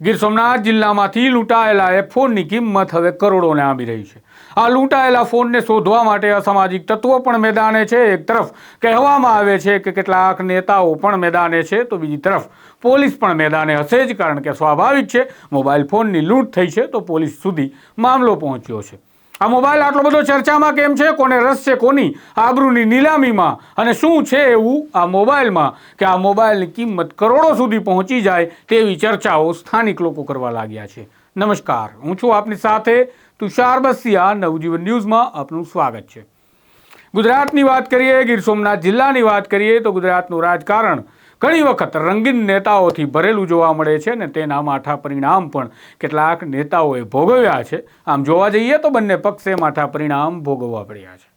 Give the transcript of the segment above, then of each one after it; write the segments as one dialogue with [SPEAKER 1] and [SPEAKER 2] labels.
[SPEAKER 1] ગીર સોમનાથ જિલ્લામાંથી લૂંટાયેલા એ ફોનની કિંમત હવે કરોડોને આંબી રહી છે. આ લૂંટાયેલા ફોનને શોધવા માટે અસામાજિક તત્વો પણ મેદાને છે. એક તરફ કહેવામાં આવે છે કે કેટલાક નેતાઓ પણ મેદાને છે તો બીજી તરફ પોલીસ પણ મેદાને હશે જ, કારણ કે સ્વાભાવિક છે, મોબાઈલ ફોનની લૂંટ થઈ છે તો પોલીસ સુધી મામલો પહોંચ્યો છે. આ મોબાઈલ આટલો બધો ચર્ચામાં કેમ છે? કોને રસ છે, કોની આબરૂની નીલામીમાં? અને શું છે એવું આ મોબાઈલમાં કે આ મોબાઈલની કિંમત કરોડો સુધી પહોંચી જાય તેવી ચર્ચાઓ સ્થાનિક લોકો કરવા લાગ્યા છે. નમસ્કાર, હું છું આપની સાથે તુષાર બસિયા, નવજીવન ન્યૂઝમાં આપનું સ્વાગત છે. ગુજરાતની વાત કરીએ, ગીર સોમનાથ જિલ્લાની વાત કરીએ, તો ગુજરાતનું રાજકારણ ઘણી વખત રંગીન નેતાઓથી ભરેલું જોવા મળે છે ને તેના માઠા પરિણામ પણ કેટલાક નેતાઓએ ભોગવ્યા છે. આમ જોવા જઈએ તો બંને પક્ષે માઠા પરિણામ ભોગવવા પડ્યા છે.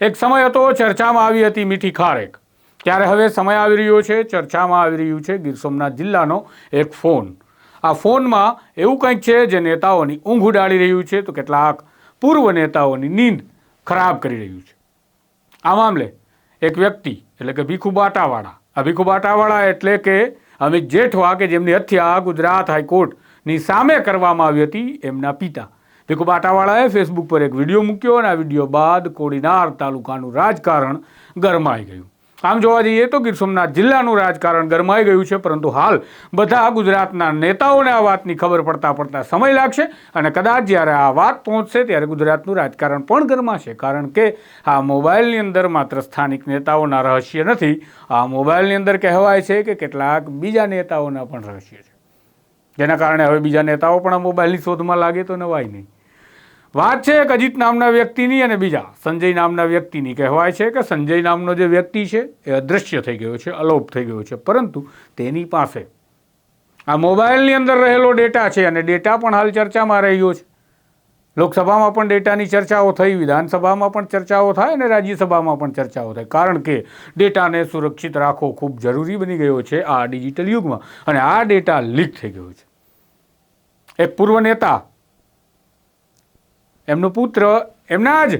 [SPEAKER 1] એક સમય હતો ચર્ચામાં આવી હતી મીઠી ખારેક. ત્યારે હવે સમય આવી રહ્યો છે, ચર્ચામાં આવી રહ્યું છે ગીર સોમનાથ જિલ્લાનો એક ફોન. આ ફોનમાં એવું કંઈક છે જે નેતાઓની ઊંઘ ઉડાડી રહ્યું છે તો કેટલાક પૂર્વ નેતાઓની નીંદ ખરાબ કરી રહ્યું છે. આ મામલે એક વ્યક્તિ એટલે કે ભીખુ બાટાવાળા આ બાટાવાળા એટલે કે અમિત જેઠવા કે જેમની હત્યા ગુજરાત હાઈકોર્ટની સામે કરવામાં આવી હતી એમના પિતા. ભીખુ બાટાવાળાએ ફેસબુક પર એક વીડિયો મૂક્યો અને આ વીડિયો બાદ કોડીનાર તાલુકાનું રાજકારણ ગરમાઈ ગયું. આમ જોવા જઈએ તો ગીર સોમનાથ જિલ્લાનું રાજકારણ ગરમાઈ ગયું છે, પરંતુ હાલ બધા ગુજરાતના નેતાઓને આ વાતની ખબર પડતા પડતા સમય લાગશે અને કદાચ જ્યારે આ વાત પહોંચશે ત્યારે ગુજરાતનું રાજકારણ પણ ગરમાશે, કારણ કે આ મોબાઈલની અંદર માત્ર સ્થાનિક નેતાઓના રહસ્ય નથી, આ મોબાઈલની અંદર કહેવાય છે કે કેટલાક બીજા નેતાઓના પણ રહસ્ય છે. જેના કારણે હવે બીજા નેતાઓ પણ આ મોબાઈલની શોધમાં લાગે તો નવાય નહીં. વાત છે એક અજીત નામના વ્યક્તિની અને બીજા. સંજય નામના વ્યક્તિની કહેવાય છે કે સંજય નામનો જે વ્યક્તિ છે એ અદૃશ્ય થઈ ગયો છે, અલોપ થઈ ગયો છે. પરંતુ તેની પાસે આ મોબાઈલની અંદર રહેલો ડેટા છે અને ડેટા પણ હાલ ચર્ચામાં રહ્યો છે. લોકસભામાં પણ ડેટાની ચર્ચાઓ થઈ, વિધાનસભામાં પણ ચર્ચાઓ થાય અને રાજ્યસભામાં પણ ચર્ચાઓ થાય. કારણ કે ડેટાને સુરક્ષિત રાખવો ખૂબ જરૂરી બની ગયો છે આ ડિજિટલ યુગમાં. અને આ ડેટા લીક થઈ ગયો છે. એક પૂર્વ નેતા એમનો પુત્ર એમના જ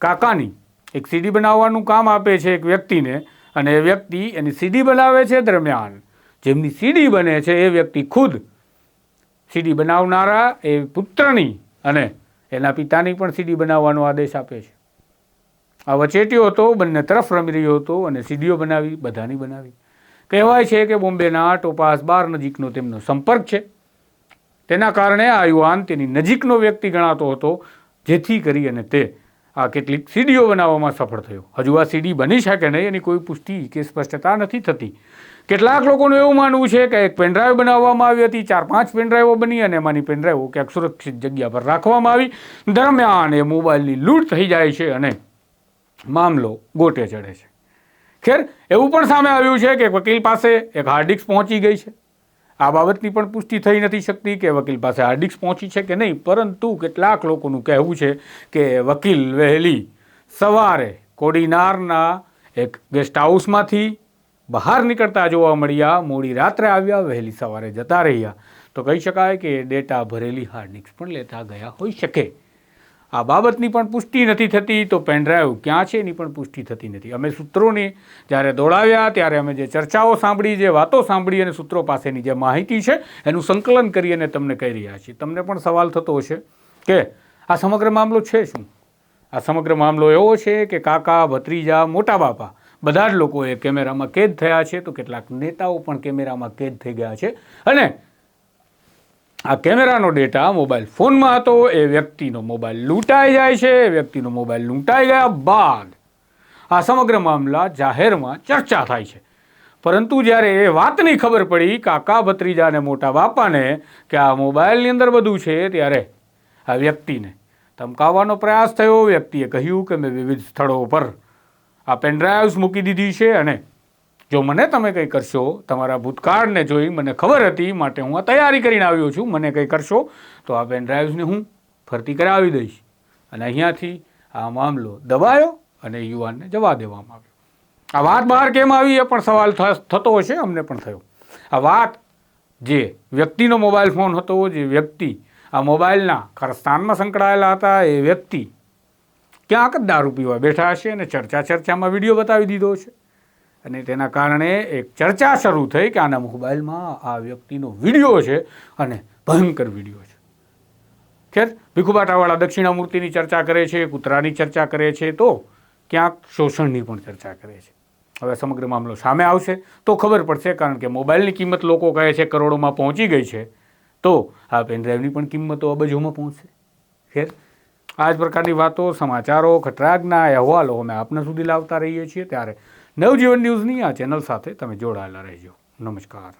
[SPEAKER 1] કાકાની એક સીડી બનાવવાનું કામ આપે છે એક વ્યક્તિને અને એ વ્યક્તિ એની સીડી બનાવે છે દરમિયાન. જેમની સીડી બને છે એ વ્યક્તિ ખુદ સીડી બનાવનારા એ પુત્રની અને એના પિતાની પણ સીડી બનાવવાનો આદેશ આપે છે. આ વચેટીયો હતો, બંને તરફ રમી રહ્યો હતો અને સીડીઓ બનાવી, બધાની બનાવી. કહેવાય છે કે બોમ્બેના ટોપાસ બાર નજીકનો તેમનો સંપર્ક છે. તેના કારણે આ યુવાન તેની નજીકનો વ્યક્તિ ગણાતો હતો. જેથી કરી અને તે આ કેટલીક સીડીઓ બનાવવામાં સફળ થયો. હજુ આ સીડી બની છે કે નહીં એની કોઈ પુષ્ટિ કે સ્પષ્ટતા નથી થતી. કેટલાક લોકોનું એવું માનવું છે કે એક પેનડ્રાઈવ બનાવવામાં આવી હતી, ચાર પાંચ પેનડ્રાઈવો બની અને એમાંની પેનડ્રાઈવો ક્યાંક સુરક્ષિત જગ્યા પર રાખવામાં આવી. દરમિયાન એ મોબાઈલની લૂંટ થઈ જાય છે અને મામલો ગોટે ચડે છે. ખેર, એવું પણ સામે આવ્યું છે કે વકીલ પાસે એક હાર્ડ ડિસ્ક પહોંચી ગઈ છે. આ બાબતની પણ પુષ્ટિ થઈ નથી શકતી કે વકીલ પાસે હાર્ડિક્સ પહોંચી છે કે નહીં, પરંતુ કેટલાક લોકોનું કહેવું છે કે વકીલ વહેલી સવારે કોડીનારના એક ગેસ્ટ હાઉસમાંથી બહાર નીકળતા જોવા મળ્યા, મોડી રાત્રે આવ્યા, વહેલી સવારે જતા રહ્યા. તો કહી શકાય કે ડેટા ભરેલી હાર્ડ ડિસ્ક પણ લેતા ગયા હોઈ શકે. આ બાબતની પણ પુષ્ટિ નથી થતી, તો પેનડ્રાઈવ ક્યાં છે એની પણ પુષ્ટિ થતી નથી. અમે સૂત્રોને જ્યારે દોડાવ્યા, ત્યારે અમે જે ચર્ચાઓ સાંભળી, જે વાતો સાંભળી અને સૂત્રો પાસેની જે માહિતી છે, એનું સંકલન કરી અને તમને કહી રહ્યા છીએ. તમને પણ સવાલ થતો હશે કે આ સમગ્ર મામલો છે શું? આ સમગ્ર મામલો એવો છે કે કાકા, ભત્રીજા, મોટા બાપા બધા જ લોકો એ કેમેરામાં કેદ થયા છે, તો કેટલાક નેતાઓ પણ કેમેરામાં કેદ થઈ ગયા છે. અને આ કેમેરાનો ડેટા મોબાઈલ ફોનમાં હતો, એ વ્યક્તિનો મોબાઈલ લૂંટાઈ જાય છે વ્યક્તિનો મોબાઈલ લૂંટાઈ ગયા બાદ આ સમગ્ર મામલા જાહેરમાં ચર્ચા થાય છે. પરંતુ જ્યારે એ વાતની ખબર પડી કાકા ભત્રીજાને મોટા બાપાને કે આ મોબાઈલની અંદર બધું છે ત્યારે આ વ્યક્તિને ધમકાવવાનો પ્રયાસ થયો. વ્યક્તિએ કહ્યું કે મેં વિવિધ સ્થળો પર આ પેનડ્રાઈવ્સ મૂકી દીધી છે અને જો મને તમે કંઈ કરશો, તમારા ભૂતકાળને જોઈ મને ખબર હતી, માટે હું આ તૈયારી કરીને આવ્યો છું, મને કંઈ કરશો, તો આ પેનડ્રાઈવ્સને હું ફરતી કરાવી દઈશ. અને અહીંયાથી આ મામલો દબાયો અને યુવાનને જવા દેવામાં આવ્યો. આ વાત બહાર કેમ આવી એ પણ સવાલ થતો હશે, અમને પણ થયો. આ વાત જે વ્યક્તિનો મોબાઈલ ફોન હતો, જે વ્યક્તિ આ મોબાઈલના ખરસ્થાનમાં સંકળાયેલા હતા, એ વ્યક્તિ ક્યાંક જ દારૂ પીવા બેઠા હશે અને ચર્ચા ચર્ચામાં વીડિયો બતાવી દીધો છે અને તેના કારણે એક ચર્ચા શરૂ થઈ કે આના મોબાઈલમાં આ વ્યક્તિનો વીડિયો છે અને ભયંકર વીડિયો છે. ખેર ભીખુબાટાવાળા દક્ષિણામૂર્તિની ચર્ચા કરે છે, કૂતરાની ચર્ચા કરે છે, તો ક્યાંક શોષણની પણ ચર્ચા કરે છે. હવે સમગ્ર મામલો સામે આવશે. તો ખબર પડશે કારણ કે મોબાઈલની કિંમત લોકો કહે છે કરોડોમાં પહોંચી ગઈ છે. તો આ પેનડ્રાઈવની પણ કિંમતો અબજોમાં પહોંચશે. ખેર, આ જ પ્રકારની વાતો સમાચારો, ખટરાગના અહેવાલો અમે આપના સુધી લાવતા રહીએ છીએ. ત્યારે નવજીવન ન્યૂઝની આ ચેનલ સાથે તમે જોડાયેલા રહેજો. નમસ્કાર.